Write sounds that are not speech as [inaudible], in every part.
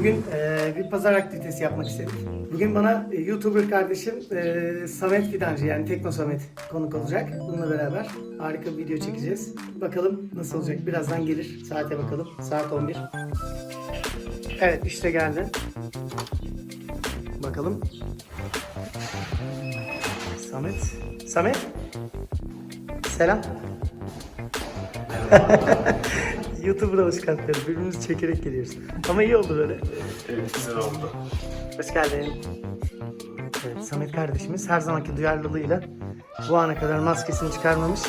Bugün e, bir pazar aktivitesi yapmak istedik. Bugün bana e, YouTuber kardeşim e, Samet Fidancı yani Tekno Samet konuk olacak. Bununla beraber harika bir video çekeceğiz. Bakalım nasıl olacak. Birazdan gelir. Saate bakalım. Saat 11. Evet işte geldi. Bakalım. Samet. Samet. Selam. [laughs] YouTuber alışkanlıkları. Birbirimizi çekerek geliyoruz. Ama iyi oldu böyle. Evet güzel oldu. Hoş geldin. Evet, Samet kardeşimiz her zamanki duyarlılığıyla bu ana kadar maskesini çıkarmamış.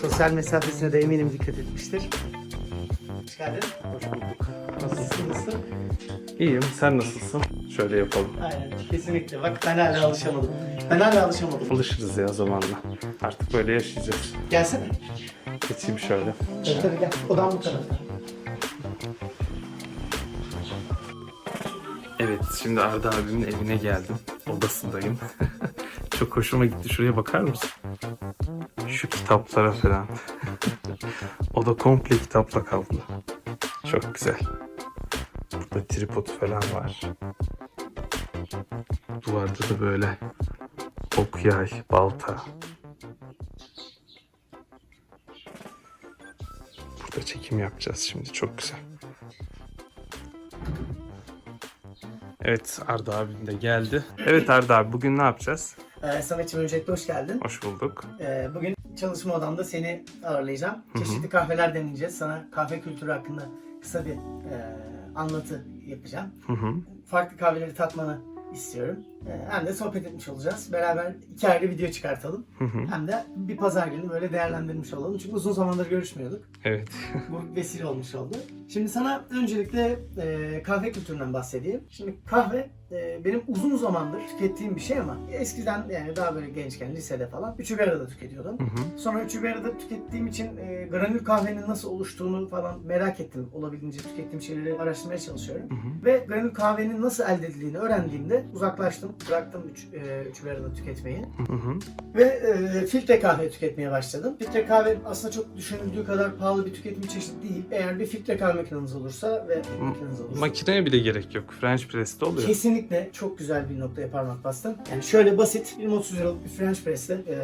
Sosyal mesafesine de eminim dikkat etmiştir. Hoş geldin. Hoş bulduk. Nasılsın? Nasılsın? İyiyim. Sen nasılsın? Şöyle yapalım. Aynen. Kesinlikle. Bak ben hala alışamadım. Ben hala alışamadım. Alışırız ya zamanla. Artık böyle yaşayacağız. Gelsene. Geçeyim şöyle. Tabii tabii gel. Odam bu tarafta. Evet şimdi Arda abimin evine geldim. Odasındayım. [laughs] Çok hoşuma gitti. Şuraya bakar mısın? Şu kitaplara falan. [laughs] Oda komple kitapla kaplı. Çok güzel. Burada tripod falan var. Duvarda da böyle ok yay, balta. Çekim yapacağız şimdi. Çok güzel. Evet Arda abim de geldi. Evet Arda abi bugün ne yapacağız? Ee, Samet'ciğim öncelikle hoş geldin. Hoş bulduk. Ee, bugün çalışma odamda seni ağırlayacağım. hı. Çeşitli kahveler deneyeceğiz. Sana kahve kültürü hakkında kısa bir e, anlatı yapacağım. Hı hı. Farklı kahveleri tatmanı istiyorum. Ee, hem de sohbet etmiş olacağız. Beraber iki ayrı video çıkartalım. Hı hı. Hem de bir pazar günü böyle değerlendirmiş olalım. Çünkü uzun zamandır görüşmüyorduk. Evet. Bu vesile olmuş oldu. Şimdi sana öncelikle e, kahve kültüründen bahsedeyim. Şimdi kahve e, benim uzun zamandır tükettiğim bir şey ama eskiden yani daha böyle gençken lisede falan üçü bir arada tüketiyordum. Hı hı. Sonra üçü bir arada tükettiğim için e, granül kahvenin nasıl oluştuğunu falan merak ettim. Olabildiğince tükettiğim şeyleri araştırmaya çalışıyorum. Hı hı. Ve granül kahvenin nasıl elde edildiğini öğrendiğimde uzaklaştım. Bıraktım üç, e, üçü bir arada tüketmeyi. Hı hı. Ve e, filtre kahve tüketmeye başladım. Filtre kahve aslında çok düşünüldüğü kadar pahalı bir tüketim çeşidi değil. Eğer bir filtre kahve makineniz olursa ve makineniz olursa. Makineye bile gerek yok. French press'te oluyor. Kesinlikle çok güzel bir noktaya parmak bastın. Yani şöyle basit 20-30 liralık bir French press'te e,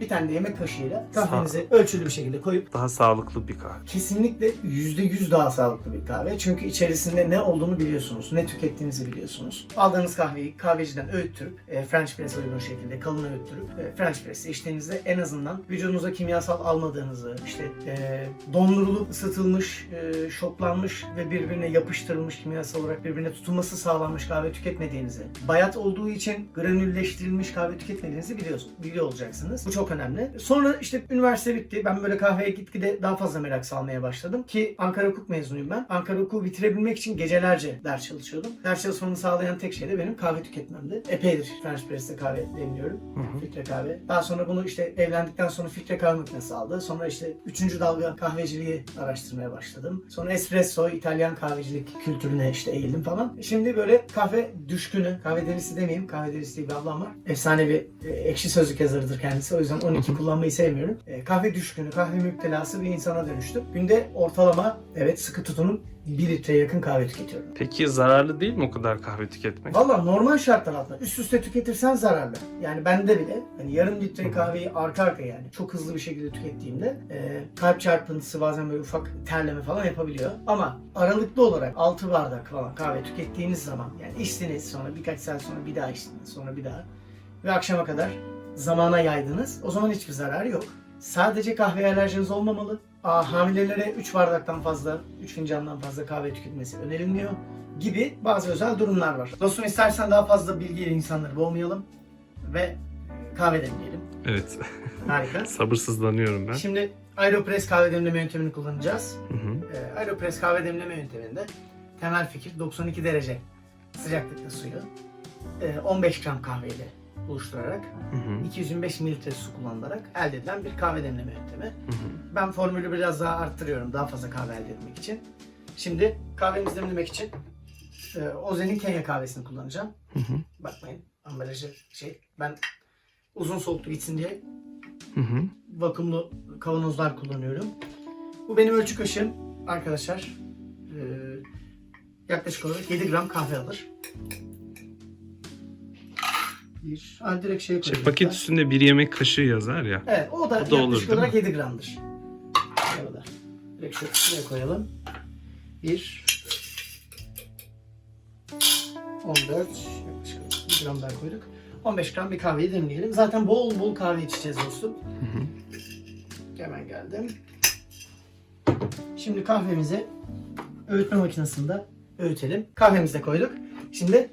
bir tane de yemek kaşığıyla kahvenizi ölçülü bir şekilde koyup Daha sağlıklı bir kahve. kesinlikle %100 daha sağlıklı bir kahve. Çünkü içerisinde ne olduğunu biliyorsunuz, ne tükettiğinizi biliyorsunuz. Aldığınız kahveyi kahveciden öğüttürüp, e, French press uygun şekilde kalın öğüttürüp, e, French press'e içtiğinizde en azından vücudunuza kimyasal almadığınızı, işte e, dondurulup ısıtılmış, e, şoklanmış ve birbirine yapıştırılmış kimyasal olarak birbirine tutulması sağlanmış kahve tüketmediğinizi, bayat olduğu için granülleştirilmiş kahve tüketmediğinizi biliyorsunuz, biliyor olacaksınız. Bu çok önemli. Sonra işte üniversite bitti. Ben böyle kahveye gitgide daha fazla merak salmaya başladım ki Ankara Hukuk mezunuyum ben. Ankara Hukuk'u bitirebilmek için gecelerce ders çalışıyordum. Ders çalışmamı sağlayan tek şey de benim kahve tüketmemdi. Epeydir French Press'te kahve demliyorum. Filtre kahve. Daha sonra bunu işte evlendikten sonra filtre kahve makinesi aldı. Sonra işte üçüncü dalga kahveciliği araştırmaya başladım. Sonra espresso, İtalyan kahvecilik kültürüne işte eğildim falan. Şimdi böyle kahve düşkünü, kahve delisi demeyeyim. Kahve delisi diye bir ablam var. Efsane bir e, ekşi sözlük yazarıdır kendisi. O yüzden 12 kullanmayı sevmiyorum. E, kahve düşkünü, kahve müptelası bir insana dönüştüm. Günde ortalama evet sıkı tutunun 1 litreye yakın kahve tüketiyorum. Peki zararlı değil mi o kadar kahve tüketmek? Valla normal şartlar altında üst üste tüketirsen zararlı. Yani bende bile hani yarım litre kahveyi arka arka yani çok hızlı bir şekilde tükettiğimde e, kalp çarpıntısı bazen böyle ufak terleme falan yapabiliyor. Ama aralıklı olarak 6 bardak falan kahve tükettiğiniz zaman yani içtiniz sonra birkaç saat sonra bir daha içtiniz sonra bir daha ve akşama kadar zamana yaydınız. O zaman hiçbir zararı yok. Sadece kahve alerjiniz olmamalı. Aa, hamilelere 3 bardaktan fazla, 3 fincandan fazla kahve tüketmesi önerilmiyor gibi bazı özel durumlar var. Dostum istersen daha fazla bilgiyle insanları boğmayalım ve kahve demleyelim. Evet. [laughs] Harika. Sabırsızlanıyorum ben. Şimdi Aeropress kahve demleme yöntemini kullanacağız. Hı hı. Ee, Aeropress kahve demleme yönteminde temel fikir 92 derece sıcaklıkta suyu e, 15 gram kahveyle buluşturarak Hı hı. 225 mililitre su kullanılarak elde edilen bir kahve demleme yöntemi. Hı hı. Ben formülü biraz daha arttırıyorum daha fazla kahve elde etmek için. Şimdi kahvemizi demlemek için e, Ozen'in Kenya kahvesini kullanacağım. Hı hı. Bakmayın ambalajı şey ben uzun soluklu gitsin diye Hı hı. vakumlu kavanozlar kullanıyorum. Bu benim ölçü kaşığım arkadaşlar. Ee, yaklaşık olarak 7 gram kahve alır. Bir, ha, direkt şeye Şey, koyalım. paket üstünde bir yemek kaşığı yazar ya. Evet, o da, da yaklaşık olur, değil olarak mi? 7 gramdır. O da. Direkt şöyle şuraya koyalım. 1 14 yaklaşık olarak 1 gram daha koyduk. 15 gram bir kahveyi demleyelim. Zaten bol bol kahve içeceğiz dostum. Hemen geldim. Şimdi kahvemizi öğütme makinesinde öğütelim. Kahvemizi de koyduk. Şimdi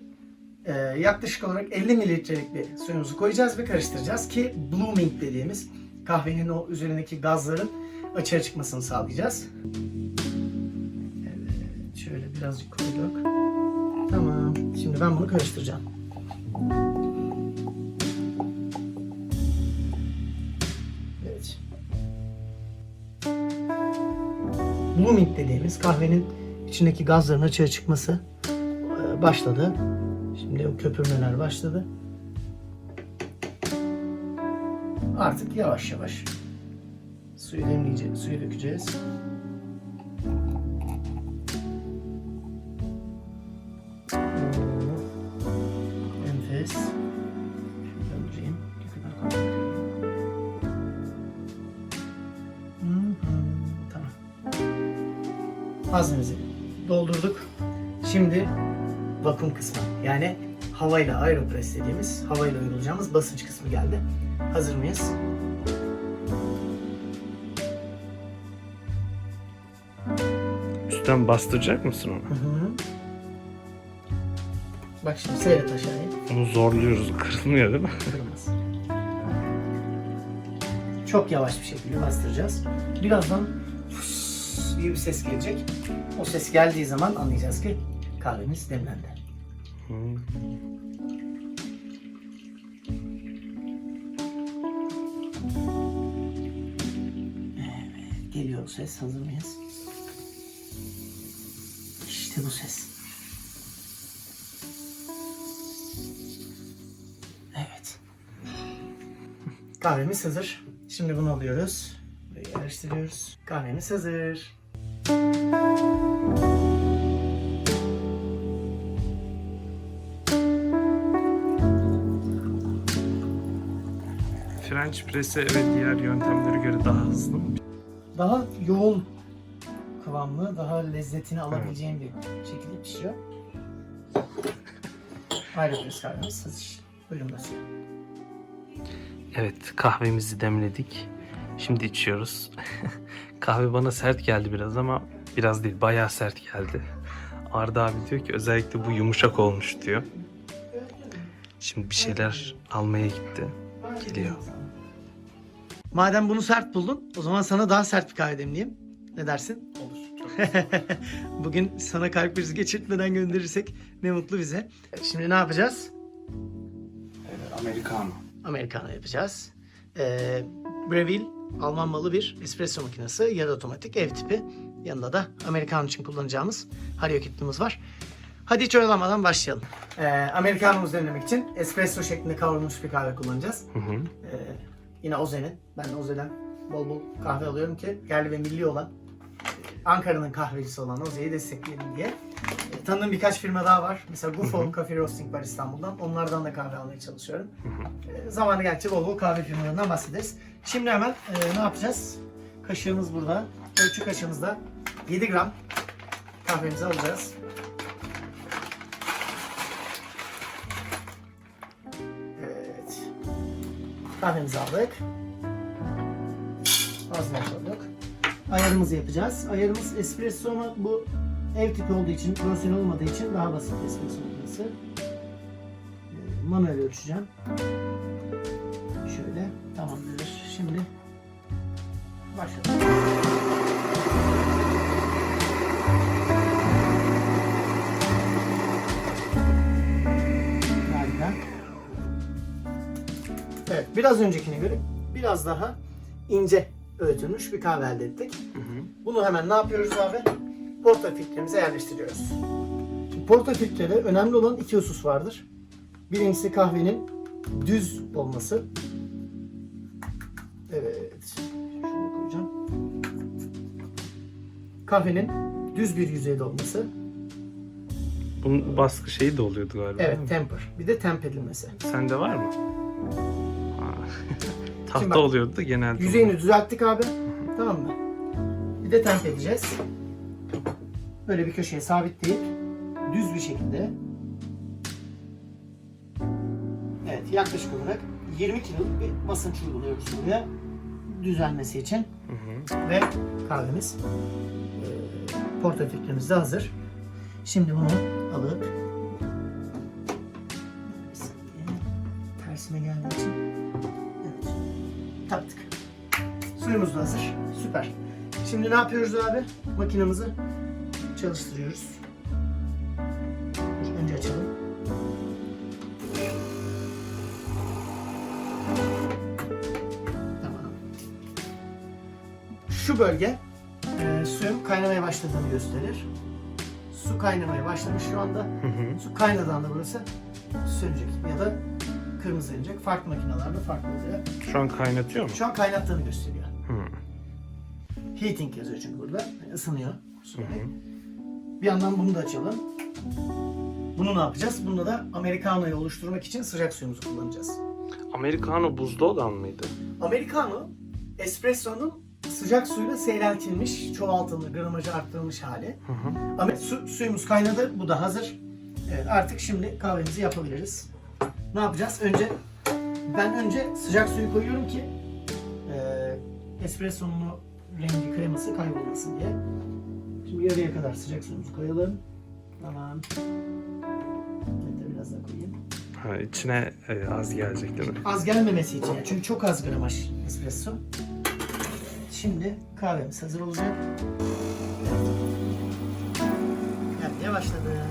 e, yaklaşık olarak 50 mililitrelik bir suyumuzu koyacağız ve karıştıracağız ki blooming dediğimiz kahvenin o üzerindeki gazların açığa çıkmasını sağlayacağız. Evet, şöyle birazcık koyduk. Tamam. Şimdi ben bunu karıştıracağım. Blooming dediğimiz kahvenin içindeki gazların açığa çıkması e, başladı. Şimdi o köpürmeler başladı. Artık yavaş yavaş suyu demleyeceğiz, suyu dökeceğiz. Havayla aeropress dediğimiz havayla uygulayacağımız basınç kısmı geldi. Hazır mıyız? Üstten bastıracak mısın onu? Hı hı. Bak şimdi seyret aşağıya. Onu zorluyoruz. Kırılmıyor değil mi? Kırmaz. Çok yavaş bir şekilde bastıracağız. Birazdan fıs diye bir ses gelecek. O ses geldiği zaman anlayacağız ki kahvemiz demlendi. Evet, geliyor ses. Hazır mıyız? İşte bu ses. Evet. [laughs] Kahvemiz hazır. Şimdi bunu alıyoruz. Buraya yerleştiriyoruz. Kahvemiz hazır. French press'e evet diğer yöntemlere göre daha hızlı mı? Daha yoğun kıvamlı, daha lezzetini alabileceğim bir şekilde pişiyor. Ayrılıyoruz kahvemiz hazır. Buyurun basıyor. Evet kahvemizi demledik. Şimdi içiyoruz. [laughs] Kahve bana sert geldi biraz ama biraz değil bayağı sert geldi. Arda abi diyor ki özellikle bu yumuşak olmuş diyor. Şimdi bir şeyler almaya gitti. Geliyor. Madem bunu sert buldun, o zaman sana daha sert bir kahve demleyeyim. Ne dersin? Olur. [laughs] Bugün sana kalp krizi geçirtmeden gönderirsek ne mutlu bize. Şimdi ne yapacağız? Americano. Americano yapacağız. Ee, Breville Alman malı bir espresso makinesi, yarı otomatik ev tipi. Yanında da Americano için kullanacağımız Hario kitlimiz var. Hadi hiç oyalamadan başlayalım. Ee, Americano'muzu demlemek için espresso şeklinde kavrulmuş bir kahve kullanacağız. Hı hı. Ee, yine Oze'nin. Ben de Oze'den bol bol kahve alıyorum ki yerli ve milli olan e, Ankara'nın kahvecisi olan Oze'yi destekleyelim diye. E, tanıdığım birkaç firma daha var. Mesela Gufo Coffee Roasting var İstanbul'dan. Onlardan da kahve almaya çalışıyorum. E, zamanı geldikçe bol bol kahve firmalarından bahsederiz. Şimdi hemen e, ne yapacağız? Kaşığımız burada. Ölçü kaşığımızda 7 gram kahvemizi alacağız. Kahvemizi aldık. Ağzına koyduk. Ayarımızı yapacağız. Ayarımız espresso ama bu ev tipi olduğu için, profesyonel olmadığı için daha basit espresso makinesi. Ee, Manuel ölçeceğim. Biraz öncekine göre biraz daha ince öğütülmüş bir kahve elde ettik. Bunu hemen ne yapıyoruz abi? Porta filtremize yerleştiriyoruz. Şimdi porta filtrede önemli olan iki husus vardır. Birincisi kahvenin düz olması. Evet. Şunu koyacağım. Kahvenin düz bir yüzeyde olması. Bunun baskı şeyi de oluyordu galiba. Evet, temper. Bir de temp edilmesi. Sende var mı? Tahta Şimdi bak, oluyordu da genelde. Yüzeyini düzelttik abi. Tamam mı? Bir de temp edeceğiz. Böyle bir köşeye sabitleyip düz bir şekilde Evet yaklaşık olarak 20 kiloluk bir basınç uyguluyoruz buraya düzelmesi için. Hı hı. Ve kahvemiz e, portafikrimiz de hazır. Şimdi bunu alıp Suyumuz da hazır. Süper. Şimdi ne yapıyoruz abi? Makinamızı çalıştırıyoruz. Dur, önce açalım. Tamam. Şu bölge e, suyun kaynamaya başladığını gösterir. Su kaynamaya başlamış şu anda. Hı hı. Su kaynadığında burası sönecek ya da kırmızı yanacak. Farklı makinelerde farklı oluyor. Şu an kaynatıyor mu? Şu an kaynattığını gösteriyor. Heating yazıyor çünkü burada. Yani ısınıyor. hı. Bir yandan bunu da açalım. Bunu ne yapacağız? Bunda da Americano'yu oluşturmak için sıcak suyumuzu kullanacağız. Americano buzlu olan mıydı? Americano, espresso'nun sıcak suyla seyreltilmiş, çoğaltılmış, gramajı arttırılmış hali. Hı hı. Ama su, suyumuz kaynadı, bu da hazır. Evet, artık şimdi kahvemizi yapabiliriz. Ne yapacağız? Önce ben önce sıcak suyu koyuyorum ki e, espressonun rengi kreması kaybolmasın diye. Şimdi yarıya kadar sıcak suyumuzu koyalım. Tamam. De biraz daha koyayım. Ha, içine e, az gelecek değil mi? Az gelmemesi için. Çünkü çok az gramaj espresso. Şimdi kahvemiz hazır olacak. Yapmaya başladı.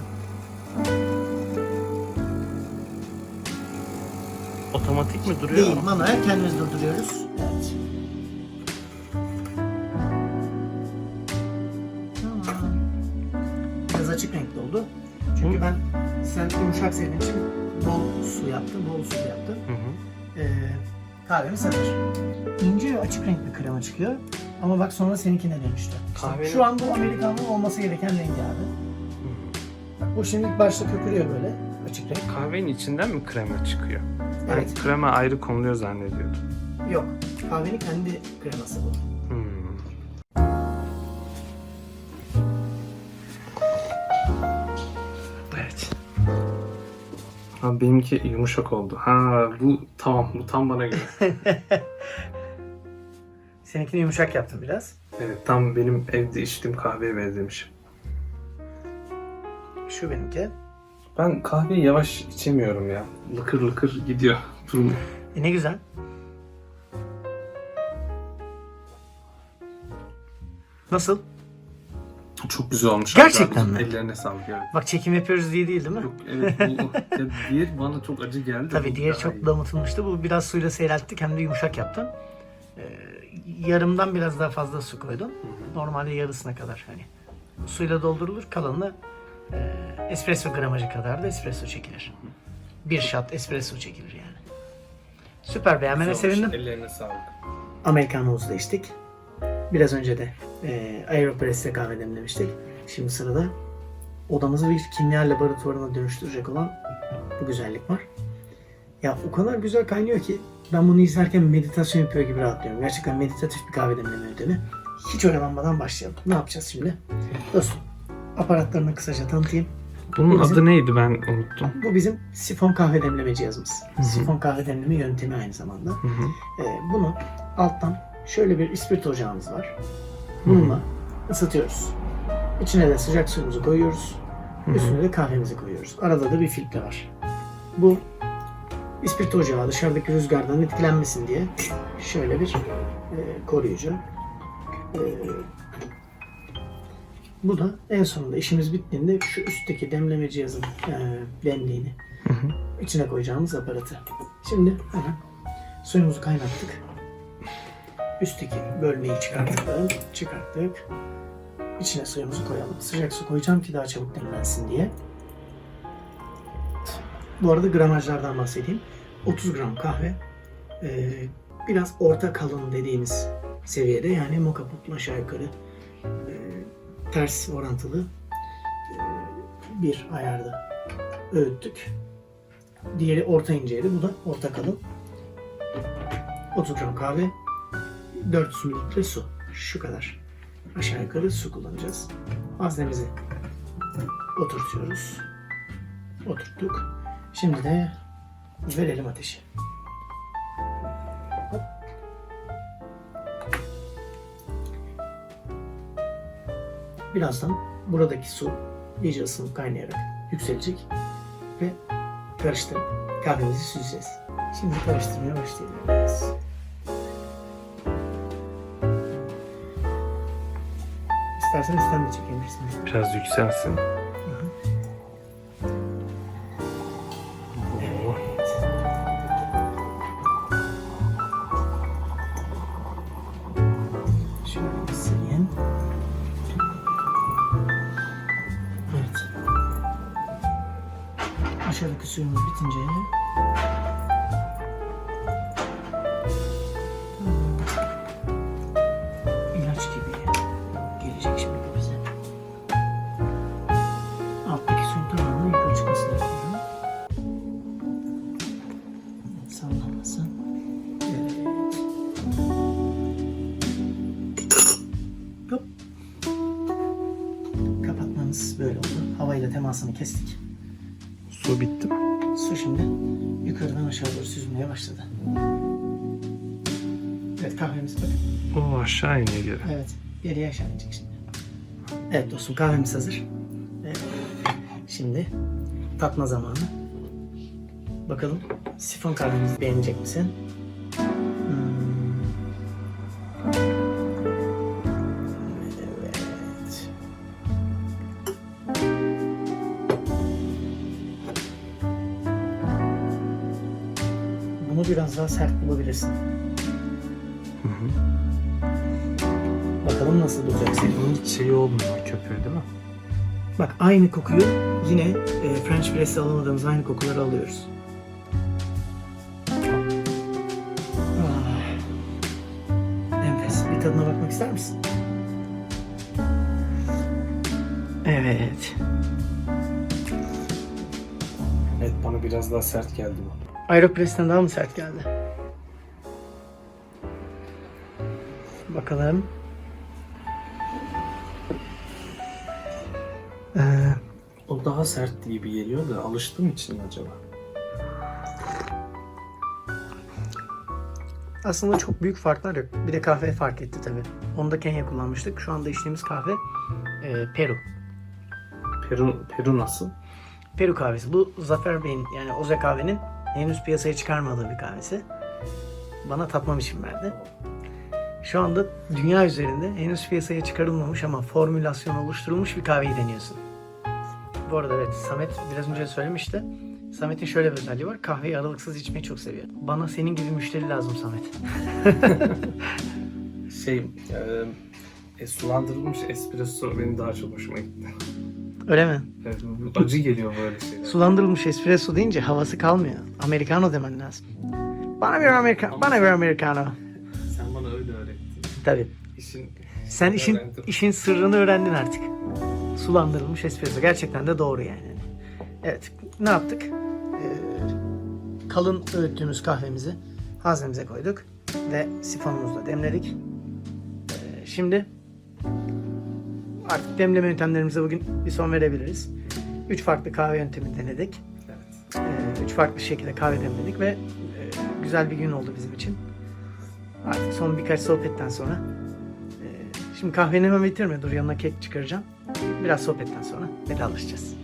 Otomatik mi duruyor? Değil, manuel kendimiz durduruyoruz. Çünkü ben sen yumuşak sevdiğin için bol su yaptım, bol su yaptım. Hı hı. Ee, kahvemiz hazır. İnce açık renk bir krema çıkıyor. Ama bak sonra seninkine dönüştü. Kahvenin- Şu an bu Amerikan'ın olması gereken rengi abi. Bak bu şimdi ilk başta köpürüyor böyle açık renk. Kahvenin içinden mi krema çıkıyor? Ben Evet. krema ayrı konuluyor zannediyordum. Yok. Kahvenin kendi kreması bu. Ha, benimki yumuşak oldu. Ha bu tamam bu tam bana göre. [laughs] Seninkini yumuşak yaptım biraz. evet tam benim evde içtiğim kahveye benzemiş. Şu benimki. Ben kahveyi yavaş içemiyorum ya. Lıkır lıkır gidiyor. Durum. E ne güzel. Nasıl? [laughs] Çok güzel olmuş. Gerçekten mi? Ellerine sağlık evet. Bak çekim yapıyoruz diye değil değil mi? Yok evet bu [laughs] ya diğer bana çok acı geldi. Tabii daha çok iyi. damıtılmıştı. Bu biraz suyla seyrelttik hem de yumuşak yaptım. Ee, yarımdan biraz daha fazla su koydum. Normalde yarısına kadar hani. Suyla doldurulur kalanını e, espresso gramajı kadar da espresso çekilir. Bir shot espresso çekilir yani. Süper beğenmene sevindim. Ellerine sağlık. Americano'muzu da içtik. Biraz önce de e, Aeropress'te kahve demlemiştik. Şimdi sırada odamızı bir kimya laboratuvarına dönüştürecek olan bu güzellik var. Ya o kadar güzel kaynıyor ki ben bunu izlerken meditasyon yapıyor gibi rahatlıyorum. Gerçekten meditatif bir kahve demleme yöntemi. Hiç oyalanmadan başlayalım. Ne yapacağız şimdi? Dostum aparatlarını kısaca tanıtayım. Bunun Bizim- adı neydi ben unuttum. Bu bizim sifon kahve demleme cihazımız. hı. Sifon kahve demleme yöntemi aynı zamanda. Ee, bunu alttan şöyle bir ispirto ocağımız var. Bununla ısıtıyoruz. İçine de sıcak suyumuzu koyuyoruz. Üstüne de kahvemizi koyuyoruz. Arada da bir filtre var. Bu ispirto ocağı dışarıdaki rüzgardan etkilenmesin diye şöyle bir e, koruyucu. E, bu da en sonunda işimiz bittiğinde şu üstteki demleme cihazın e, demliğini Hı hı. içine koyacağımız aparatı. Şimdi hemen suyumuzu kaynattık. Üstteki bölmeyi çıkartalım. Çıkarttık. İçine suyumuzu koyalım. Sıcak su koyacağım ki daha çabuk demlensin diye. Bu arada gramajlardan bahsedeyim. 30 gram kahve. ee, biraz orta kalın dediğimiz seviyede yani moka potla aşağı yukarı ee, ters orantılı ee, bir ayarda öğüttük. Diğeri orta inceydi. Bu da orta kalın. 30 gram kahve. 400 mililitre su. Şu kadar. Aşağı yukarı su kullanacağız. Haznemizi oturtuyoruz. Oturttuk. Şimdi de verelim ateşi. Birazdan buradaki su iyice ısınıp kaynayarak yükselecek ve karıştırıp kahvemizi süzeceğiz. Şimdi karıştırmaya başlayabiliriz. İstersen sen de çekebilirsin. Biraz yükselsin. Sallanmasın. Evet. Hop. Kapatmamız böyle oldu. Havayla temasını kestik. Su bitti mi? Su şimdi yukarıdan aşağı doğru süzülmeye başladı. Evet kahvemiz böyle. O aşağı iniyor geri. Evet geriye aşağı inecek şimdi. Evet dostum kahvemiz hazır. Evet. Şimdi tatma zamanı. Bakalım sifon kahvemizi beğenecek misin? Hmm. Evet. Bunu biraz daha sert bulabilirsin. Hı hı. Bakalım nasıl bulacak seni. Bunun hiç şeyi olmuyor köpüğü değil mi? Bak aynı kokuyu yine e, French press'te alamadığımız aynı kokuları alıyoruz. Bana biraz daha sert geldi bu. Aeropress'ten daha mı sert geldi? Bakalım. Ee, O daha sert gibi geliyor da alıştığım için mi acaba? Aslında çok büyük farklar yok. Bir de kahve fark etti tabii. Onda Kenya kullanmıştık. Şu anda içtiğimiz kahve e, Peru. Peru, Peru nasıl? Peru kahvesi. Bu Zafer Bey'in yani Oze kahvenin henüz piyasaya çıkarmadığı bir kahvesi. Bana tatmam için verdi. Şu anda dünya üzerinde henüz piyasaya çıkarılmamış ama formülasyon oluşturulmuş bir kahveyi deniyorsun. Bu arada evet Samet biraz önce söylemişti. Samet'in şöyle bir özelliği var. Kahveyi aralıksız içmeyi çok seviyor. Bana senin gibi müşteri lazım Samet. [laughs] Şey, e, e, sulandırılmış espresso benim daha çok hoşuma gitti. Öyle mi? Evet, acı geliyor böyle şeyler. Sulandırılmış espresso deyince havası kalmıyor. Americano demen lazım. Bana bir Amerika, bana bir Americano. Sen bana öyle öğrettin. Tabii. İşin Sen işin Öğrendim. işin sırrını öğrendin artık. Sulandırılmış espresso. Gerçekten de doğru yani. Evet. Ne yaptık? Ee, kalın öğüttüğümüz kahvemizi haznemize koyduk. Ve sifonumuzla demledik. Ee, şimdi artık demleme yöntemlerimize bugün bir son verebiliriz. Üç farklı kahve yöntemi denedik. evet. Ee, üç farklı şekilde kahve demledik ve e, güzel bir gün oldu bizim için. Artık son birkaç sohbetten sonra e, şimdi kahveni hemen bitirme dur yanına kek çıkaracağım. Biraz sohbetten sonra vedalaşacağız.